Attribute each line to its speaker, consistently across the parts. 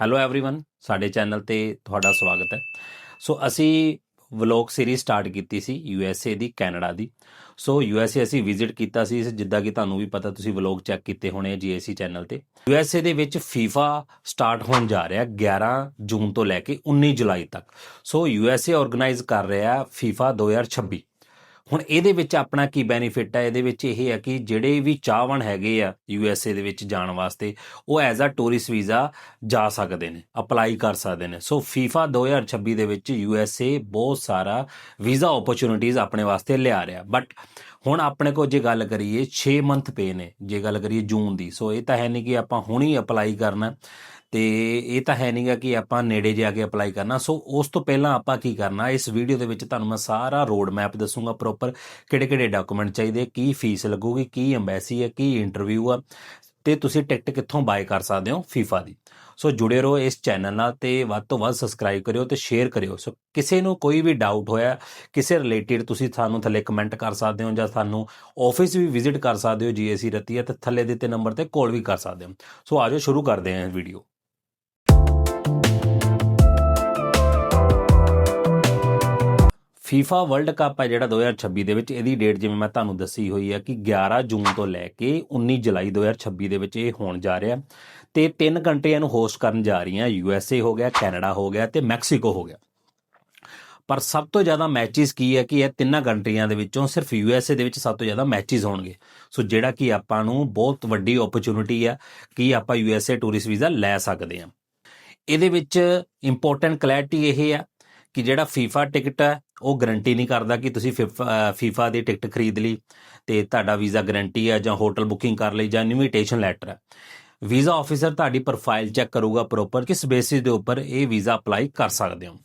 Speaker 1: Hello everyone ਸਾਡੇ channel ਤੇ ਤੁਹਾਡਾ ਸਵਾਗਤ ਹੈ ਸੋ ਅਸੀਂ ਵਲੌਗ ਸੀਰੀਜ਼ ਸਟਾਰਟ ਕੀਤੀ ਸੀ ਯੂ ਐਸ ਏ ਦੀ ਕੈਨੇਡਾ ਦੀ ਸੋ ਯੂ ਐਸ ਏ ਅਸੀਂ ਵਿਜ਼ਿਟ ਕੀਤਾ ਸੀ ਜਿੱਦਾਂ ਕਿ ਤੁਹਾਨੂੰ ਵੀ ਪਤਾ ਤੁਸੀਂ ਵਲੌਗ ਚੈੱਕ ਕੀਤੇ ਹੋਣੇ ਜੀਏਸੀ ਚੈਨਲ ਤੇ ਯੂ ਐਸ ਏ ਦੇ ਵਿੱਚ ਫੀਫਾ ਸਟਾਰਟ ਹੋਣ ਜਾ ਰਿਹਾ 11 ਜੂਨ ਤੋਂ ਲੈ ਕੇ 19 ਜੁਲਾਈ ਤੱਕ so U S A organise ਕਰ ਰਿਹਾ ਫੀਫਾ 2026 ਹੁਣ ਇਹਦੇ ਵਿੱਚ ਆਪਣਾ ਕੀ ਬੈਨੀਫਿਟ ਹੈ ਇਹਦੇ ਵਿੱਚ ਇਹ ਹੈ ਕਿ ਜਿਹੜੇ ਵੀ ਚਾਹਵਣ ਹੈਗੇ ਆ ਯੂ ਐਸ ਏ ਦੇ ਵਿੱਚ ਜਾਣ ਵਾਸਤੇ, ਉਹ ਐਜ਼ ਅ ਟੂਰਿਸਟ ਵੀਜ਼ਾ ਜਾ ਸਕਦੇ ਨੇ ਅਪਲਾਈ ਕਰ ਸਕਦੇ ਨੇ। ਸੋ FIFA 2026 ਦੇ ਵਿੱਚ ਯੂ ਐਸ ਏ ਬਹੁਤ ਸਾਰਾ ਵੀਜ਼ਾ ਓਪਰਚ्युनिटीज ਆਪਣੇ ਵਾਸਤੇ ਲਿਆ ਰਿਹਾ। ਬਟ ਹੁਣ ਆਪਣੇ ਕੋਲ ਜੇ ਗੱਲ ਕਰੀਏ 6 ਮੰਥ ਪੇ ਨੇ, ਜੇ ਗੱਲ ਕਰੀਏ ਜੂਨ ਦੀ, ਸੋ ਇਹ ਤਾਂ ਹੈ ਨਹੀਂ ਕਿ ਆਪਾਂ ਹੁਣੀ ਅਪਲਾਈ ਕਰਨਾ, ਤੇ ਇਹ ਤਾਂ ਹੈ ਨਹੀਂਗਾ ਕਿ ਆਪਾਂ ਨੇੜੇ ਜਾ ਕੇ ਅਪਲਾਈ ਕਰਨਾ। ਸੋ ਉਸ ਤੋਂ ਪਹਿਲਾਂ ਆਪਾਂ ਕੀ ਕਰਨਾ, ਇਸ ਵੀਡੀਓ ਦੇ ਵਿੱਚ ਤੁਹਾਨੂੰ ਮੈਂ ਸਾਰਾ ਰੋਡ ਮੈਪ ਦੱਸੂਗਾ ਪ੍ਰੋਪਰ ਕਿਹੜੇ ਕਿਹੜੇ ਡਾਕੂਮੈਂਟ ਚਾਹੀਦੇ, ਕੀ ਫੀਸ ਲੱਗੂਗੀ, ਕੀ ਐਮਬੈਸੀ ਹੈ, ਕੀ ਇੰਟਰਵਿਊ ਆ ਤੇ ਤੁਸੀਂ ਟਿਕਟ ਕਿੱਥੋਂ ਬਾਏ ਕਰ ਸਕਦੇ ਹੋ ਫੀਫਾ ਦੀ। ਸੋ ਜੁੜੇ ਰਹੋ ਇਸ ਚੈਨਲ ਨਾਲ ਤੇ ਵੱਧ ਤੋਂ ਵੱਧ ਸਬਸਕ੍ਰਾਈਬ ਕਰਿਓ ਤੇ ਸ਼ੇਅਰ ਕਰਿਓ। ਸੋ ਕਿਸੇ ਨੂੰ ਕੋਈ ਵੀ ਡਾਊਟ ਹੋਇਆ, ਕਿਸੇ ਰਿਲੇਟਡ ਤੁਸੀਂ ਸਾਨੂੰ ਥੱਲੇ ਕਮੈਂਟ ਕਰ ਸਕਦੇ ਹੋ ਜਾਂ ਸਾਨੂੰ ਆਫਿਸ ਵੀ ਵਿਜ਼ਿਟ ਕਰ ਸਕਦੇ ਹੋ ਜੀਏਸੀ ਰਤੀਆ ਤੇ ਥੱਲੇ ਦਿੱਤੇ ਨੰਬਰ ਤੇ ਕਾਲ ਵੀ ਕਰ ਸਕਦੇ ਹੋ। ਸੋ ਆਜੋ ਸ਼ੁਰੂ ਕਰਦੇ ਹਾਂ ਵੀਡੀਓ ਫੀਫਾ ਵਰਲਡ ਕੱਪ ਹੈ ਜਿਹੜਾ 2026 ਦੇ ਵਿੱਚ, ਇਹਦੀ ਡੇਟ ਜਿਵੇਂ ਮੈਂ ਤੁਹਾਨੂੰ ਦੱਸੀ ਹੋਈ ਹੈ ਕਿ 11 ਜੂਨ ਤੋਂ ਲੈ ਕੇ 19 ਜੁਲਾਈ 2026 ਦੇ ਵਿੱਚ ਇਹ ਹੋਣ ਜਾ ਰਿਹਾ। ਤੇ ਤਿੰਨ ਕੰਟਰੀਆਂ ਨੂੰ ਹੋਸਟ ਕਰਨ ਜਾ ਰਹੀਆਂ ਯੂ ਐਸ ਏ ਹੋ ਗਿਆ ਕੈਨੇਡਾ ਹੋ ਗਿਆ ਤੇ ਮੈਕਸੀਕੋ ਹੋ ਗਿਆ। ਪਰ ਸਭ ਤੋਂ ਜ਼ਿਆਦਾ ਮੈਚਿਸ ਕੀ ਹੈ ਕਿ ਇਹ ਤਿੰਨਾਂ ਕੰਟਰੀਆਂ ਦੇ ਵਿੱਚੋਂ ਸਿਰਫ ਯੂ ਐਸ ਏ ਦੇ ਵਿੱਚ ਸਭ ਤੋਂ ਜ਼ਿਆਦਾ ਮੈਚਿਸ ਹੋਣਗੇ। ਸੋ ਜਿਹੜਾ ਕਿ ਆਪਾਂ ਨੂੰ ਬਹੁਤ ਵੱਡੀ ਓਪਰਚੁਨਿਟੀ ਆ ਕਿ ਆਪਾਂ U S A tourist visa ਲੈ ਸਕਦੇ ਹਾਂ। ਇਹਦੇ ਵਿੱਚ ਇੰਪੋਰਟੈਂਟ ਕਲੈਰਿਟੀ ਇਹ ਆ ਕਿ ਜਿਹੜਾ ਫੀਫਾ ਟਿਕਟ ਹੈ, ਉਹ ਗਾਰੰਟੀ ਨਹੀਂ ਕਰਦਾ ਕਿ ਤੁਸੀਂ ਫੀਫਾ ਦੀ ਟਿਕਟ ਖਰੀਦ ਲਈ ਤੇ ਤੁਹਾਡਾ ਵੀਜ਼ਾ ਗਾਰੰਟੀ ਹੈ ਜਾਂ ਹੋਟਲ ਬੁਕਿੰਗ ਕਰ ਲਈ ਜਾਂ ਇਨਵੀਟੇਸ਼ਨ ਲੈਟਰ ਹੈ। ਵੀਜ਼ਾ ਆਫੀਸਰ ਤੁਹਾਡੀ ਪ੍ਰੋਫਾਈਲ ਚੈੱਕ ਕਰੂਗਾ ਪ੍ਰੋਪਰ ਕਿਸ ਬੇਸਿਸ ਦੇ ਉੱਪਰ ਇਹ ਵੀਜ਼ਾ ਅਪਲਾਈ ਕਰ ਸਕਦੇ ਹੋ।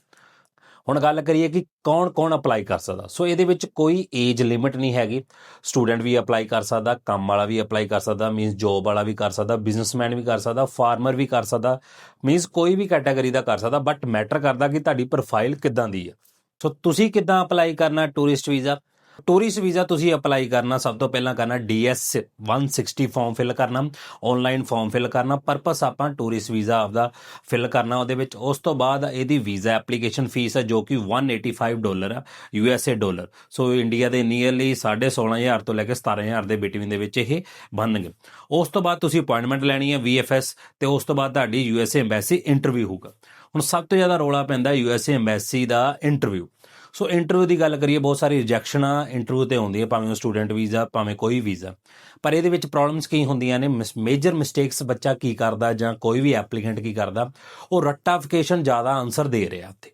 Speaker 1: ਹੁਣ ਗੱਲ ਕਰੀਏ ਕਿ ਕੌਣ-ਕੌਣ ਅਪਲਾਈ ਕਰ ਸਕਦਾ। ਸੋ ਇਹਦੇ ਵਿੱਚ ਕੋਈ ਏਜ ਲਿਮਿਟ ਨਹੀਂ ਹੈਗੀ। ਸਟੂਡੈਂਟ ਵੀ ਅਪਲਾਈ ਕਰ ਸਕਦਾ, ਕੰਮ ਵਾਲਾ ਵੀ ਅਪਲਾਈ ਕਰ ਸਕਦਾ ਮੀਨਸ ਜੌਬ ਵਾਲਾ ਵੀ ਕਰ ਸਕਦਾ ਬਿਜ਼ਨਸਮੈਨ ਵੀ ਕਰ ਸਕਦਾ ਫਾਰਮਰ ਵੀ ਕਰ ਸਕਦਾ ਮੀਨਸ ਕੋਈ ਵੀ ਕੈਟਾਗਰੀ ਦਾ ਕਰ ਸਕਦਾ ਬਟ ਮੈਟਰ ਕਰਦਾ ਕਿ ਤੁਹਾਡੀ ਪ੍ਰੋਫਾਈਲ ਕਿੱਦਾਂ ਦੀ ਹੈ। ਸੋ ਤੁਸੀਂ ਕਿੱਦਾਂ ਅਪਲਾਈ ਕਰਨਾ ਟੂਰਿਸਟ ਵੀਜ਼ਾ ਟੂਰਿਸਟ ਵੀਜ਼ਾ ਤੁਸੀਂ ਅਪਲਾਈ ਕਰਨਾ, ਸਭ ਤੋਂ ਪਹਿਲਾਂ ਕਰਨਾ DS 160 ਫਾਰਮ ਫਿਲ ਕਰਨਾ ਆਨਲਾਈਨ ਫਾਰਮ ਫਿਲ ਕਰਨਾ ਪਰਪਸ ਆਪਾਂ ਟੂਰਿਸਟ ਵੀਜ਼ਾ ਆਪਦਾ ਫਿਲ ਕਰਨਾ ਉਹਦੇ ਵਿੱਚ। ਉਸ ਤੋਂ ਬਾਅਦ ਇਹਦੀ ਵੀਜ਼ਾ ਐਪਲੀਕੇਸ਼ਨ ਫੀਸ ਹੈ ਜੋ ਕਿ 185 ਡਾਲਰ ਆ ਯੂਐਸਏ ਡਾਲਰ ਸੋ ਇੰਡੀਆ ਦੇ ਨੀਅਰਲੀ 16500 ਤੋਂ ਲੈ ਕੇ 17000 ਦੇ ਬਿਟਵੀਨ ਦੇ ਵਿੱਚ ਇਹ ਬਣਨਗੇ। ਉਸ ਤੋਂ ਬਾਅਦ ਤੁਸੀਂ ਅਪਾਇੰਟਮੈਂਟ ਲੈਣੀ ਹੈ VFS ਤੇ ਉਸ ਤੋਂ ਬਾਅਦ ਤੁਹਾਡੀ ਯੂਐਸਏ ਐਮਬੈਸੀ ਇੰਟਰਵਿਊ ਹੋਊਗਾ। ਹੁਣ ਸਭ ਤੋਂ ਜ਼ਿਆਦਾ ਰੋਲਾ ਪੈਂਦਾ ਯੂਐਸਏ ਐਮਬੈਸੀ ਦਾ ਇੰਟਰਵਿਊ ਸੋ ਇੰਟਰਵਿਊ ਦੀ ਗੱਲ ਕਰੀਏ, ਬਹੁਤ ਸਾਰੀ ਰਿਜੈਕਸ਼ਨਾਂ ਇੰਟਰਵਿਊ ਤੇ ਆਉਂਦੀਆਂ ਭਾਵੇਂ ਉਹ ਸਟੂਡੈਂਟ ਵੀਜ਼ਾ ਭਾਵੇਂ ਕੋਈ ਵੀਜ਼ਾ ਪਰ ਇਹਦੇ ਵਿੱਚ ਪ੍ਰੋਬਲਮਸ ਕੀ ਹੁੰਦੀਆਂ ਨੇ? ਮੇਜਰ ਮਿਸਟੇਕਸ ਬੱਚਾ ਕੀ ਕਰਦਾ ਜਾਂ ਕੋਈ ਵੀ ਐਪਲੀਕੈਂਟ ਕੀ ਕਰਦਾ? ਉਹ ਰੱਟਾਫਿਕੇਸ਼ਨ ਜ਼ਿਆਦਾ ਆਨਸਰ ਦੇ ਰਿਹਾ ਤੇ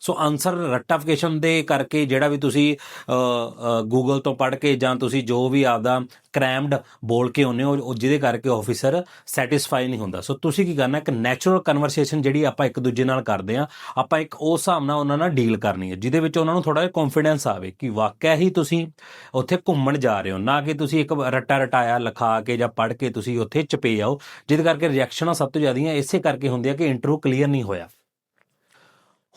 Speaker 1: ਸੋ ਆਨਸਰ ਰੱਟਾਫਿਕੇਸ਼ਨ ਦੇ ਕਰਕੇ ਜਿਹੜਾ ਵੀ ਤੁਸੀਂ ਗੂਗਲ ਤੋਂ ਪੜ੍ਹ ਕੇ ਜਾਂ ਤੁਸੀਂ ਜੋ ਵੀ ਆਪਦਾ ਕ੍ਰੈਮਡ ਬੋਲ ਕੇ ਆਉਂਦੇ ਹੋ ਜਿਹਦੇ ਕਰਕੇ ਆਫੀਸਰ ਸੈਟੀਸਫਾਈ ਨਹੀਂ ਹੁੰਦਾ। ਸੋ ਤੁਸੀਂ ਕੀ ਕਰਨਾ, ਇੱਕ ਨੈਚੁਰਲ ਕਨਵਰਸੇਸ਼ਨ ਜਿਹੜੀ ਆਪਾਂ ਇੱਕ ਦੂਜੇ ਨਾਲ ਕਰਦੇ ਆ ਆਪਾਂ ਇੱਕ ਉਸ ਹਿਸਾਬ ਨਾਲ ਉਹਨਾਂ ਨਾਲ ਡੀਲ ਕਰਨੀ ਹੈ, ਜਿਹਦੇ ਵਿੱਚ ਉਹਨਾਂ ਨੂੰ ਥੋੜਾ ਜਿਹਾ ਕੌਨਫੀਡੈਂਸ ਆਵੇ ਕਿ ਵਾਕਿਆ ਹੀ ਤੁਸੀਂ ਉੱਥੇ ਘੁੰਮਣ ਜਾ ਰਹੇ ਹੋ, ਨਾ ਕਿ ਤੁਸੀਂ ਇੱਕ ਰੱਟਾ ਰਟਾਇਆ ਲਿਖਾ ਕੇ ਜਾਂ ਪੜ੍ਹ ਕੇ ਤੁਸੀਂ ਉੱਥੇ ਚਪੇ ਜਾਓ ਜਿਹਦੇ ਕਰਕੇ ਰਿਐਕਸ਼ਨਾਂ ਸਭ ਤੋਂ ਜ਼ਿਆਦੀਆਂ, ਇਸੇ ਕਰਕੇ ਹੁੰਦੀਆਂ ਕਿ ਇੰਟਰਵਿਊ ਕਲੀਅਰ ਨਹੀਂ ਹੋਇਆ।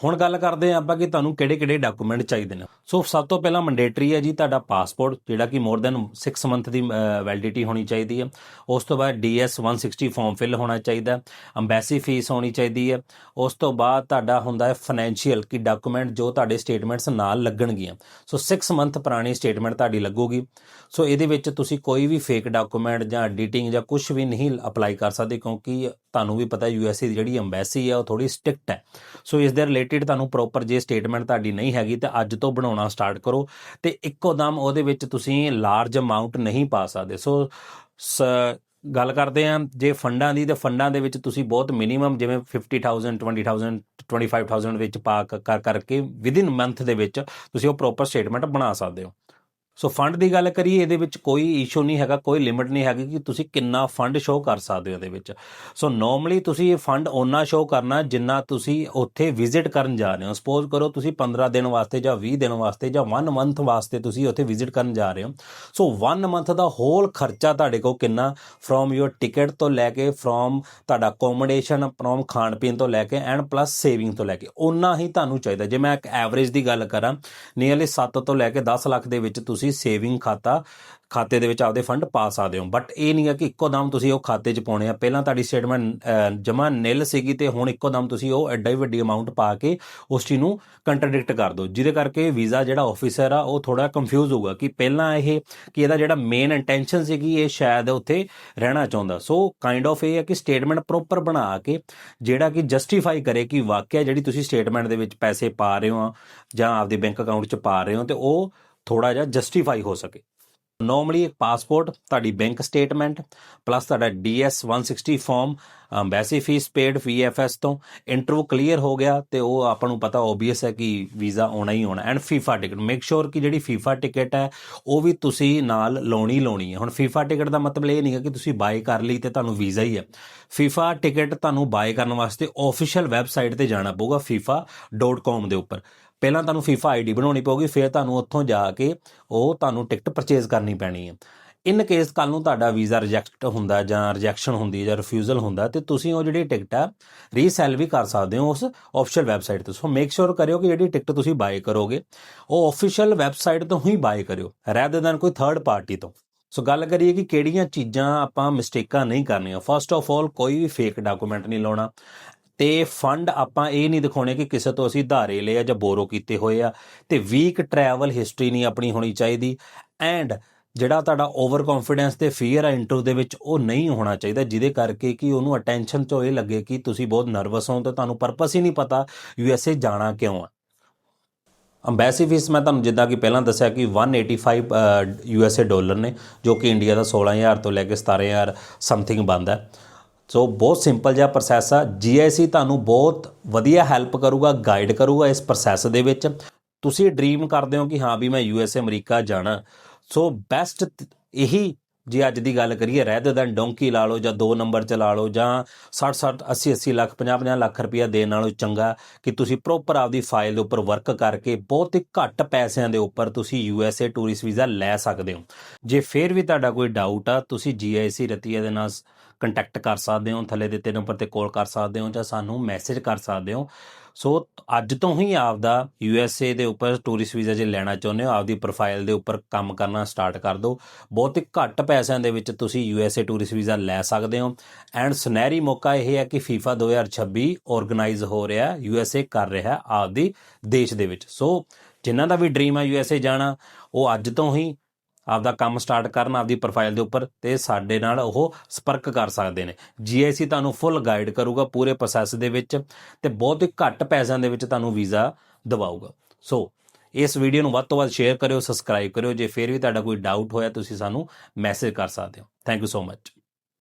Speaker 1: ਹੁਣ ਗੱਲ ਕਰਦੇ ਆਂ ਆਪਾਂ ਕਿ ਤੁਹਾਨੂੰ ਕਿਹੜੇ-ਕਿਹੜੇ ਡਾਕੂਮੈਂਟ ਚਾਹੀਦੇ ਨੇ। ਸੋ ਸਭ ਤੋਂ ਪਹਿਲਾਂ ਮੈਂਡੇਟਰੀ ਹੈ ਜੀ ਤੁਹਾਡਾ ਪਾਸਪੋਰਟ ਜਿਹੜਾ ਕਿ ਮੋਰ ਦੈਨ 6 ਮੰਥ ਦੀ ਵੈਲਿਡਿਟੀ ਹੋਣੀ ਚਾਹੀਦੀ ਹੈ। ਉਸ ਤੋਂ ਬਾਅਦ DS 160 ਫਾਰਮ ਫਿਲ ਹੋਣਾ ਚਾਹੀਦਾ ਅੰਬੈਸੀ ਫੀਸ ਹੋਣੀ ਚਾਹੀਦੀ ਹੈ। ਉਸ ਤੋਂ ਬਾਅਦ ਤੁਹਾਡਾ ਹੁੰਦਾ ਹੈ ਫਾਈਨੈਂਸ਼ੀਅਲ ਕਿ ਡਾਕੂਮੈਂਟ ਜੋ ਤੁਹਾਡੇ ਸਟੇਟਮੈਂਟਸ ਨਾਲ ਲੱਗਣਗੀਆਂ। ਸੋ 6 ਮੰਥ ਪੁਰਾਣੀ ਸਟੇਟਮੈਂਟ ਤੁਹਾਡੀ ਲੱਗੂਗੀ। ਸੋ ਇਹਦੇ ਵਿੱਚ ਤੁਸੀਂ ਕੋਈ ਵੀ ਫੇਕ ਡਾਕੂਮੈਂਟ ਜਾਂ ਐਡੀਟਿੰਗ ਜਾਂ ਕੁਝ ਵੀ ਨਹੀਂ ਅਪਲਾਈ ਕਰ ਸਕਦੇ ਕਿਉਂਕਿ ਤੁਹਾਨੂੰ ਵੀ ਪਤਾ ਯੂਐਸਏ ਦੀ ਜਿਹੜੀ ਅੰਬੈਸੀ ਹੈ ਉਹ ਥੋੜੀ ਸਟ੍ਰਿਕਟ ਹੈ। ਸੋ ਇਸ ਦੇ ਰਿਲੇਟਡ ਤੁਹਾਨੂੰ ਪ੍ਰੋਪਰ ਜੇ ਸਟੇਟਮੈਂਟ ਤੁਹਾਡੀ ਨਹੀਂ ਹੈਗੀ ਤਾਂ ਅੱਜ ਤੋਂ ਬਣਾਉਣਾ ਸਟਾਰਟ ਕਰੋ ਤੇ ਇੱਕੋ ਦਮ ਉਹਦੇ ਵਿੱਚ ਤੁਸੀਂ ਲਾਰਜ ਅਮਾਉਂਟ ਨਹੀਂ ਪਾ ਸਕਦੇ। ਸੋ, ਗੱਲ ਕਰਦੇ ਆ ਜੇ ਫੰਡਾਂ ਦੀ ਤੇ ਫੰਡਾਂ ਦੇ ਵਿੱਚ ਤੁਸੀਂ ਬਹੁਤ ਮਿਨੀਮਮ ਜਿਵੇਂ 50000 20000 25000 ਵਿੱਚ ਪਾ ਕਰ ਕਰਕੇ ਵਿਦਿਨ ਮੰਥ ਦੇ ਵਿੱਚ ਤੁਸੀਂ ਉਹ ਪ੍ਰੋਪਰ ਸਟੇਟਮੈਂਟ ਬਣਾ ਸਕਦੇ ਹੋ। ਸੋ ਫੰਡ ਦੀ ਗੱਲ ਕਰੀਏ, ਇਹਦੇ ਵਿੱਚ ਕੋਈ ਇਸ਼ੂ ਨਹੀਂ ਹੈਗਾ, ਕੋਈ ਲਿਮਿਟ ਨਹੀਂ ਹੈਗੀ ਕਿ ਤੁਸੀਂ ਕਿੰਨਾ ਫੰਡ ਸ਼ੋ ਕਰ ਸਕਦੇ ਹੋ ਇਹਦੇ ਵਿੱਚ। ਸੋ ਨਾਰਮਲੀ ਤੁਸੀਂ ਇਹ ਫੰਡ ਓਨਾ ਸ਼ੋ ਕਰਨਾ ਜਿੰਨਾ ਤੁਸੀਂ ਉੱਥੇ ਵਿਜ਼ਿਟ ਕਰਨ ਜਾ ਰਹੇ ਹੋ। ਸਪੋਜ਼ ਕਰੋ ਤੁਸੀਂ 15 ਦਿਨ ਵਾਸਤੇ ਜਾਂ 20 ਦਿਨ ਵਾਸਤੇ ਜਾਂ 1 ਮੰਥ ਵਾਸਤੇ ਤੁਸੀਂ ਉੱਥੇ ਵਿਜ਼ਿਟ ਕਰਨ ਜਾ ਰਹੇ ਹੋ। ਸੋ 1 ਮੰਥ ਦਾ ਹੋਲ ਖਰਚਾ ਤੁਹਾਡੇ ਕੋਲ ਕਿੰਨਾ? ਫਰੋਮ ਯੂਰ ਟਿਕਟ ਤੋਂ ਲੈ ਕੇ ਫਰੋਮ ਤੁਹਾਡਾ ਅਕੋਮੋਡੇਸ਼ਨ ਫਰੋਮ ਖਾਣ ਪੀਣ ਤੋਂ ਲੈ ਕੇ ਐਂਡ ਪਲੱਸ ਸੇਵਿੰਗ ਤੋਂ ਲੈ ਕੇ। ਓਨਾ ਹੀ ਤੁਹਾਨੂੰ ਚਾਹੀਦਾ। ਜੇ ਮੈਂ ਇੱਕ ਐਵਰੇਜ ਦੀ ਗੱਲ ਕਰਾਂ ਨੀਅਰਲੀ 7 ਤੋਂ ਲੈ ਕੇ 10 ਲੱਖ ਦੇ ਵਿੱਚ ਤੁਸੀਂ ਤੁਸੀਂ ਸੇਵਿੰਗ ਖਾਤਾ, ਖਾਤੇ ਦੇ ਵਿੱਚ ਆਪਦੇ ਫੰਡ ਪਾ ਸਕਦੇ ਹੋ। ਬਟ ਇਹ ਨਹੀਂ ਹੈ ਕਿ ਇੱਕੋ ਦਮ ਤੁਸੀਂ ਉਹ ਖਾਤੇ 'ਚ ਪਾਉਣੇ ਆ। ਪਹਿਲਾਂ ਤੁਹਾਡੀ ਸਟੇਟਮੈਂਟ ਜਮਾ ਨਿਲ ਸੀਗੀ ਤੇ ਹੁਣ ਇੱਕੋ ਦਮ ਤੁਸੀਂ ਉਹ ਐਡਾ ਹੀ ਵੱਡੀ ਅਮਾਉਂਟ ਪਾ ਕੇ ਉਸ ਚੀਜ਼ ਨੂੰ ਕੰਟਰਡਿਕਟ ਕਰ ਦਿਓ। ਜਿਹਦੇ ਕਰਕੇ ਵੀਜ਼ਾ ਜਿਹੜਾ ਆਫੀਸਰ ਆ, ਉਹ ਥੋੜਾ ਕੰਫਿਊਜ਼ ਹੋਊਗਾ ਕਿ ਪਹਿਲਾਂ ਇਹ ਕਿ ਇਹਦਾ ਜਿਹੜਾ ਮੇਨ ਇੰਟੈਂਸ਼ਨ ਸੀਗੀ, ਇਹ ਸ਼ਾਇਦ ਉੱਥੇ ਰਹਿਣਾ ਚਾਹੁੰਦਾ। ਸੋ ਕਾਈਂਡ ਆਫ ਇਹ ਹੈ ਕਿ ਸਟੇਟਮੈਂਟ ਪ੍ਰੋਪਰ ਬਣਾ ਕੇ, ਜਿਹੜਾ ਕਿ ਜਸਟੀਫਾਈ ਕਰੇ ਕਿ ਵਾਕਿਆ ਜਿਹੜੀ ਤੁਸੀਂ ਸਟੇਟਮੈਂਟ ਦੇ ਵਿੱਚ ਪੈਸੇ ਪਾ ਰਹੇ ਹੋ ਜਾਂ ਆਪਦੇ ਬੈਂਕ ਅਕਾਊਂਟ 'ਚ ਪਾ ਰਹੇ ਹੋ ਤੇ ਉਹ ਥੋੜਾ ਜਿਹਾ ਜਸਟੀਫਾਈ ਹੋ ਸਕੇ। ਨਾਰਮਲੀ ਇੱਕ ਪਾਸਪੋਰਟ ਤੁਹਾਡੀ ਬੈਂਕ ਸਟੇਟਮੈਂਟ ਪਲੱਸ ਤੁਹਾਡਾ DS 160 form embassy fee paid VFS ਤੋਂ ਇੰਟਰਵਿਊ ਕਲੀਅਰ ਹੋ ਗਿਆ ਤੇ ਉਹ ਆਪਾਂ ਨੂੰ ਪਤਾ ਓਬਵੀਅਸ ਹੈ ਕਿ ਵੀਜ਼ਾ ਆਉਣਾ ਹੀ ਆਉਣਾ। And FIFA ticket make sure ਕਿ ਜਿਹੜੀ FIFA ਟਿਕਟ ਹੈ, ਉਹ ਵੀ ਤੁਸੀਂ ਨਾਲ ਲਾਉਣੀ ਲਾਉਣੀ ਹੈ। ਹੁਣ FIFA ਟਿਕਟ ਦਾ ਮਤਲਬ ਇਹ ਨਹੀਂ ਹੈ ਕਿ ਤੁਸੀਂ ਬਾਏ ਕਰ ਲਈ ਤੇ ਤੁਹਾਨੂੰ ਵੀਜ਼ਾ ਹੀ ਹੈ। FIFA ਟਿਕਟ ਤੁਹਾਨੂੰ ਬਾਏ ਕਰਨ ਵਾਸਤੇ ਆਫੀਸ਼ੀਅਲ ਵੈਬਸਾਈਟ ਤੇ ਜਾਣਾ ਪਊਗਾ fifa.com ਦੇ ਉੱਪਰ। ਪਹਿਲਾਂ ਤੁਹਾਨੂੰ FIFA ਆਈਡੀ ਬਣਾਉਣੀ ਪਊਗੀ, ਫਿਰ ਤੁਹਾਨੂੰ ਉੱਥੋਂ ਜਾ ਕੇ ਉਹ ਤੁਹਾਨੂੰ ਟਿਕਟ ਪਰਚੇਜ਼ ਕਰਨੀ ਪੈਣੀ ਹੈ। ਇਨ ਕੇਸ ਕੱਲ ਨੂੰ ਤੁਹਾਡਾ ਵੀਜ਼ਾ ਰਿਜੈਕਟ ਹੁੰਦਾ ਜਾਂ ਰਿਜੈਕਸ਼ਨ ਹੁੰਦੀ ਜਾਂ ਰਿਫਿਊਜ਼ਲ ਹੁੰਦਾ ਤੇ ਤੁਸੀਂ ਉਹ ਜਿਹੜੀ ਟਿਕਟ ਆ ਰੀਸੈਲ ਵੀ ਕਰ ਸਕਦੇ ਹੋ ਉਸ ਆਫੀਸ਼ੀਅਲ ਵੈਬਸਾਈਟ ਤੋਂ। ਸੋ ਮੇਕ ਸ਼ੋਰ ਕਰਿਓ ਕਿ ਜਿਹੜੀ ਟਿਕਟ ਤੁਸੀਂ ਬਾਏ ਕਰੋਗੇ, ਉਹ ਆਫੀਸ਼ੀਅਲ ਵੈਬਸਾਈਟ ਤੋਂ ਹੀ ਬਾਏ ਕਰਿਓ ਰੈਦਰ ਦੈਨ ਕੋਈ ਥਰਡ ਪਾਰਟੀ ਤੋਂ। ਸੋ ਗੱਲ ਕਰੀਏ ਕਿ ਕਿਹੜੀਆਂ ਚੀਜ਼ਾਂ ਆਪਾਂ ਮਿਸਟੇਕਾਂ ਨਹੀਂ ਕਰਨੀਆਂ। ਫਸਟ ਆਫ ਆਲ ਕੋਈ ਵੀ ਫੇਕ ਡਾਕੂਮੈਂਟ ਨਹੀਂ ਲਾਉਣਾ। ਤੇ ਫੰਡ ਆਪਾਂ ਇਹ ਨਹੀਂ ਦਿਖਾਉਣੇ ਕਿ ਕਿਸੇ ਤੋਂ ਅਸੀਂ ਧਾਰੇ ਲਏ ਆ ਜਾਂ ਬੋਰੋ ਕੀਤੇ ਹੋਏ ਆ, ਤੇ ਵੀਕ ਟਰੈਵਲ ਹਿਸਟਰੀ ਨਹੀਂ ਆਪਣੀ ਹੋਣੀ ਚਾਹੀਦੀ ਐਂਡ ਜਿਹੜਾ ਤੁਹਾਡਾ ਓਵਰ ਕੌਨਫੀਡੈਂਸ ਤੇ ਫੀਅਰ ਆ ਇੰਟਰਵਿਊ ਦੇ ਵਿੱਚ ਉਹ ਨਹੀਂ ਹੋਣਾ ਚਾਹੀਦਾ, ਜਿਹਦੇ ਕਰਕੇ ਕਿ ਉਹਨੂੰ ਅਟੈਂਸ਼ਨ ਚ ਇਹ ਲੱਗੇ ਕਿ ਤੁਸੀਂ ਬਹੁਤ ਨਰਵਸ ਹੋ ਤੇ ਤੁਹਾਨੂੰ ਪਰਪਸ ਹੀ ਨਹੀਂ ਪਤਾ ਯੂਐਸਏ ਜਾਣਾ ਕਿਉਂ ਆ। ਅੰਬੈਸੀ ਫੀਸ ਮੈਂ ਤੁਹਾਨੂੰ ਜਿੱਦਾਂ ਕਿ ਪਹਿਲਾਂ ਦੱਸਿਆ ਕਿ 185 ਯੂਐਸਏ ਡਾਲਰ ਨੇ, ਜੋ ਕਿ ਇੰਡੀਆ ਦਾ 16000 ਤੋਂ ਲੈ ਕੇ 17000 ਸਮਥਿੰਗ ਬਣਦਾ। ਹੈ ਸੋ ਬਹੁਤ ਸਿੰਪਲ ਜਿਹਾ ਪ੍ਰੋਸੈਸ ਆ। ਜੀਆਈਸੀ ਤੁਹਾਨੂੰ ਬਹੁਤ ਵਧੀਆ ਹੈਲਪ ਕਰੂਗਾ ਗਾਈਡ ਕਰੂਗਾ ਇਸ ਪ੍ਰੋਸੈਸ ਦੇ ਵਿੱਚ। ਤੁਸੀਂ ਡ੍ਰੀਮ ਕਰਦੇ ਹੋ ਕਿ ਹਾਂ ਵੀ ਮੈਂ ਯੂਐਸਏ ਅਮਰੀਕਾ ਜਾਣਾ। ਸੋ ਬੈਸਟ ਇਹੀ ਜੇ ਅੱਜ ਦੀ ਗੱਲ ਕਰੀਏ ਰੈਦਰ ਦੈਨ ਡੋਂਕੀ ਲਾ ਲਓ ਜਾਂ 2 ਨੰਬਰ ਚ ਲਾ ਲਓ ਜਾਂ 60 60 80 80 ਲੱਖ 50 50 ਲੱਖ ਰੁਪਇਆ ਦੇਣ ਨਾਲੋਂ ਚੰਗਾ ਕਿ ਤੁਸੀਂ ਪ੍ਰੋਪਰ ਆਪਦੀ ਫਾਈਲ ਦੇ ਉੱਪਰ ਵਰਕ ਕਰਕੇ ਬਹੁਤ ਹੀ ਘੱਟ ਪੈਸਿਆਂ ਦੇ ਉੱਪਰ ਤੁਸੀਂ ਯੂਐਸਏ ਟੂਰਿਸਟ ਵੀਜ਼ਾ ਲੈ ਸਕਦੇ ਹੋ। ਜੇ ਫੇਰ ਵੀ ਤੁਹਾਡਾ ਕੋਈ ਡਾਊਟ ਆ, ਤੁਸੀਂ ਜੀਆਈਸੀ ਰਤੀਆ ਦੇ ਨਾਲ ਕੰਟੈਕਟ ਕਰ ਸਕਦੇ ਹੋ, ਥੱਲੇ ਦਿੱਤੇ ਨੰਬਰ ਤੇ ਕਾਲ ਕਰ ਸਕਦੇ ਹੋ ਜਾਂ ਸਾਨੂੰ ਮੈਸੇਜ ਕਰ ਸਕਦੇ ਹੋ। ਸੋ ਅੱਜ ਤੋਂ ਹੀ ਆਪਦਾ ਯੂ ਐੱਸ ਏ ਦੇ ਉੱਪਰ ਟੂਰਿਸਟ ਵੀਜ਼ਾ ਜੇ ਲੈਣਾ ਚਾਹੁੰਦੇ ਹੋ, ਆਪਦੀ ਪ੍ਰੋਫਾਈਲ ਦੇ ਉੱਪਰ ਕੰਮ ਕਰਨਾ ਸਟਾਰਟ ਕਰ ਦਿਓ। ਬਹੁਤ ਹੀ ਘੱਟ ਪੈਸਿਆਂ ਦੇ ਵਿੱਚ ਤੁਸੀਂ U S A tourist visa ਲੈ ਸਕਦੇ ਹੋ। ਐਂਡ ਸੁਨਹਿਰੀ ਮੌਕਾ ਇਹ ਹੈ ਕਿ FIFA 2026 ਆਰਗੇਨਾਈਜ਼ ਹੋ ਰਿਹਾ ਯੂ ਐੱਸ ਏ ਕਰ ਰਿਹਾ ਆਪਦੀ ਦੇਸ਼ ਦੇ ਵਿੱਚ। ਸੋ ਜਿਨ੍ਹਾਂ ਦਾ ਵੀ ਡ੍ਰੀਮ ਹੈ ਯੂ ਐੱਸ ਏ ਜਾਣਾ, ਉਹ ਅੱਜ ਤੋਂ ਹੀ ਆਪਦਾ ਕੰਮ ਸਟਾਰਟ ਕਰਨ ਆਪਦੀ ਪ੍ਰੋਫਾਈਲ ਦੇ ਉੱਪਰ ਤੇ ਸਾਡੇ ਨਾਲ ਉਹ ਸੰਪਰਕ ਕਰ ਸਕਦੇ ਨੇ। ਜੀਆਈਸੀ ਤੁਹਾਨੂੰ ਫੁੱਲ ਗਾਈਡ ਕਰੂਗਾ ਪੂਰੇ ਪ੍ਰੋਸੈਸ ਦੇ ਵਿੱਚ ਤੇ ਬਹੁਤ ਹੀ ਘੱਟ ਪੈਸਿਆਂ ਦੇ ਵਿੱਚ ਤੁਹਾਨੂੰ ਵੀਜ਼ਾ ਦਿਵਾਊਗਾ। ਸੋ ਇਸ ਵੀਡੀਓ ਨੂੰ ਵੱਧ ਤੋਂ ਵੱਧ ਸ਼ੇਅਰ ਕਰਿਓ ਸਬਸਕ੍ਰਾਈਬ ਕਰਿਓ। ਜੇ ਫਿਰ ਵੀ ਤੁਹਾਡਾ ਕੋਈ ਡਾਊਟ ਹੋਇਆ, ਤੁਸੀਂ ਸਾਨੂੰ ਮੈਸੇਜ ਕਰ ਸਕਦੇ ਹੋ। Thank you so much